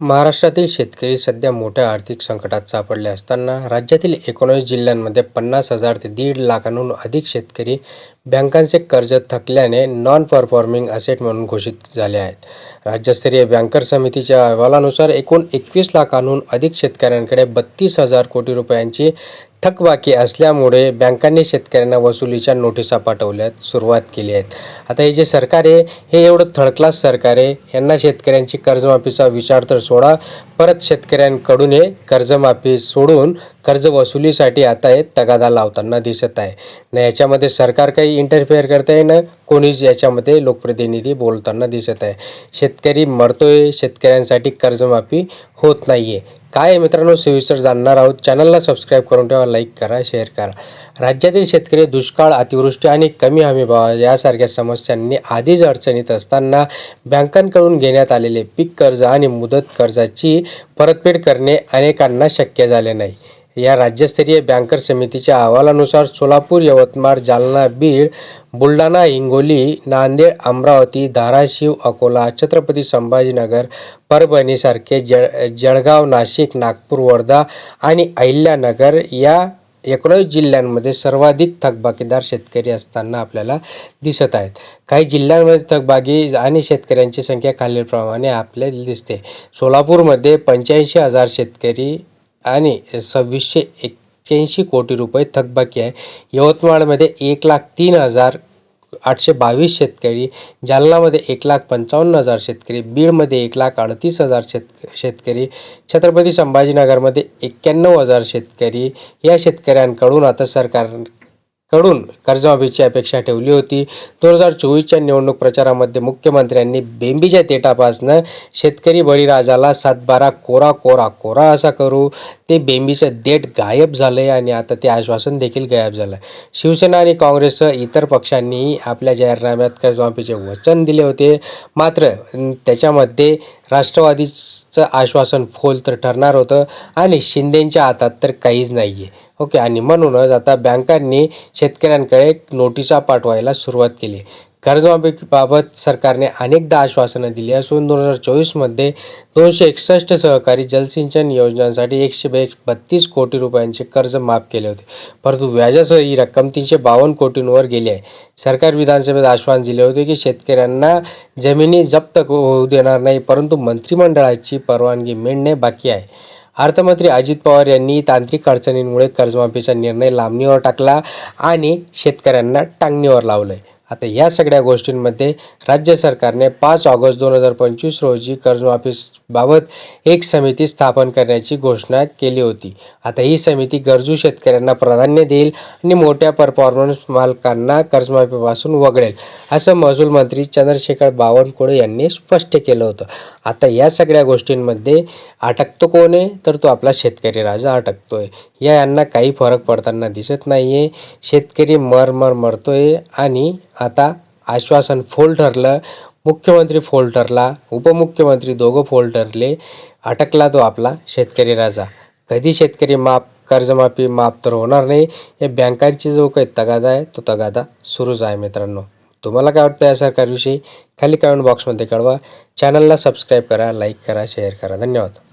महाराष्ट्रातील शेतकरी सध्या मोठ्या आर्थिक संकटात सापडले असताना राज्यातील एकोणीस जिल्ह्यांमध्ये पन्नास हजार ते दीड लाखांहून अधिक शेतकरी बँकांचे कर्ज थकल्याने नॉन परफॉर्मिंग असेट म्हणून घोषित झाले आहेत. राज्यस्तरीय बँकर समितीच्या अहवालानुसार एकूण एकवीस लाखांहून अधिक शेतकऱ्यांकडे बत्तीस हजार कोटी रुपयांची थकबाकी असल्यामुळे बँकांनी शेतकऱ्यांना वसुलीच्या नोटिसा पाठवल्यात सुरुवात केली आहेत. आता हे जे सरकार आहे हे एवढं थर्ड क्लास सरकार आहे. यांना शेतकऱ्यांची कर्जमाफीचा विचार तर सोडा परत शेतकऱ्यांकडून हे कर्जमाफी सोडून कर्ज वसुलीसाठी आता हे तगादा लावताना दिसत आहे. न याच्यामध्ये सरकार काही इंटरफेअर करत आहे ना कोणीच याच्यामध्ये लोकप्रतिनिधी बोलताना दिसत आहे. शेतकरी मरतोय शेतकऱ्यांसाठी कर्जमाफी होत नाही आहे काय आहे मित्रांनो सविस्तर जाणणार आहोत. चॅनलला सबस्क्राईब करून ठेवा लाईक करा शेअर करा. राज्यातील शेतकरी दुष्काळ अतिवृष्टी आणि कमी हमीभाव यासारख्या समस्यांनी आधीच अडचणीत असताना बँकांकडून घेण्यात आलेले पीक कर्ज आणि मुदत कर्जाची परतफेड करणे अनेकांना शक्य झाले नाही. या राज्यस्तरीय बँकर समितीच्या अहवालानुसार सोलापूर यवतमाळ जालना बीड बुलढाणा हिंगोली नांदेड अमरावती धाराशिव अकोला छत्रपती संभाजीनगर परभणीसारखे जळ जळगाव नाशिक नागपूर वर्धा आणि अहिल्यानगर या एकोणीस जिल्ह्यांमध्ये सर्वाधिक थकबाकीदार शेतकरी असताना आपल्याला दिसत आहेत. काही जिल्ह्यांमध्ये थकबाकी आणि शेतकऱ्यांची संख्या खालीलप्रमाणे आपल्याला दिसते. सोलापूरमध्ये पंच्याऐंशी हजार शेतकरी आणि सव्वीसशे एक्क्याऐंशी कोटी रुपये थकबाकी आहे. यवतमाळमध्ये एक लाख तीन हजार आठशे बावीस शेतकरी जालनामध्ये एक लाख पंचावन्न हजार शेतकरी बीडमध्ये एक लाख अडतीस हजार शेत शेतकरी छत्रपती संभाजीनगरमध्ये एक्क्याण्णव हजार शेतकरी या शेतकऱ्यांकडून आता सरकार कडून कर्जमाफीची अपेक्षा ठेवली होती. दोन हजार चोवीसच्या निवडणूक प्रचारामध्ये मुख्यमंत्र्यांनी बेंबीच्या तेटापासनं शेतकरी बळीराजाला सातबारा कोरा कोरा कोरा असा करू ते बेंबीचं देठ गायब झालं आहे आणि आता ते आश्वासन देखील गायब झालं आहे शिवसेना आणि काँग्रेससह इतर पक्षांनीही आपल्या जाहीरनाम्यात कर्जमाफीचे वचन दिले होते. मात्र त्याच्यामध्ये राष्ट्रवादीचं आश्वासन फोल तर ठरणार होतं आणि शिंदेंच्या हातात तर काहीच नाही आहे ओके आणि म्हणूनच आता बँकांनी शेतकऱ्यांकडे नोटिसा पाठवायला सुरुवात केली. कर्जमाफीबाबत सरकारने अनेकदा आश्वासनं दिली असून दोन हजार चोवीसमध्ये दोनशे एकसष्ट सहकारी जलसिंचन योजनांसाठी एकशे बे बत्तीस कोटी रुपयांचे कर्ज माफ केले होते. परंतु व्याजासह ही रक्कम तीनशे बावन्न कोटींवर गेली आहे. सरकार विधानसभेत आश्वासन दिले होते की शेतकऱ्यांना जमिनी जप्त होऊ देणार नाही परंतु मंत्रिमंडळाची परवानगी मिळणे बाकी आहे. अर्थमंत्री अजित पवार यांनी तांत्रिक अडचणींमुळे कर्जमाफीचा निर्णय लांबणीवर टाकला आणि शेतकऱ्यांना टांगणीवर लावलं आहे आता या सगळ्या गोष्टींमध्ये राज्य सरकारने पाच ऑगस्ट दोन हजार पंचवीस रोजी कर्जमाफीबाबत एक समिती स्थापन करण्याची घोषणा केली होती. आता ही समिती गरजू शेतकऱ्यांना प्राधान्य देईल आणि मोठ्या परफॉर्मन्स मालकांना कर्जमाफीपासून वगळेल असं महसूल मंत्री चंद्रशेखर बावनकुळे यांनी स्पष्ट केलं होतं. आता या सगळ्या गोष्टींमध्ये अटकतो कोण? आहे तर तो आपला शेतकरी राजा अटकतोय. या यांना काही फरक पडताना दिसत नाही आहे शेतकरी मर मर मरतोय आणि आता आश्वासन फोल ठरलं मुख्यमंत्री फोल ठरला उपमुख्यमंत्री दोघं फोल ठरले अटकला तो आपला शेतकरी राजा. कधी शेतकरी माफ कर्जमाफी माफ तर होणार नाही या बँकांची जो काही तगादा आहे तो तगादा सुरूच आहे मित्रांनो. तुम्हाला काय वाटतं या सरकारविषयी? खाली कमेंट बॉक्समध्ये कळवा. चॅनलला सबस्क्राईब करा लाईक करा शेअर करा. धन्यवाद.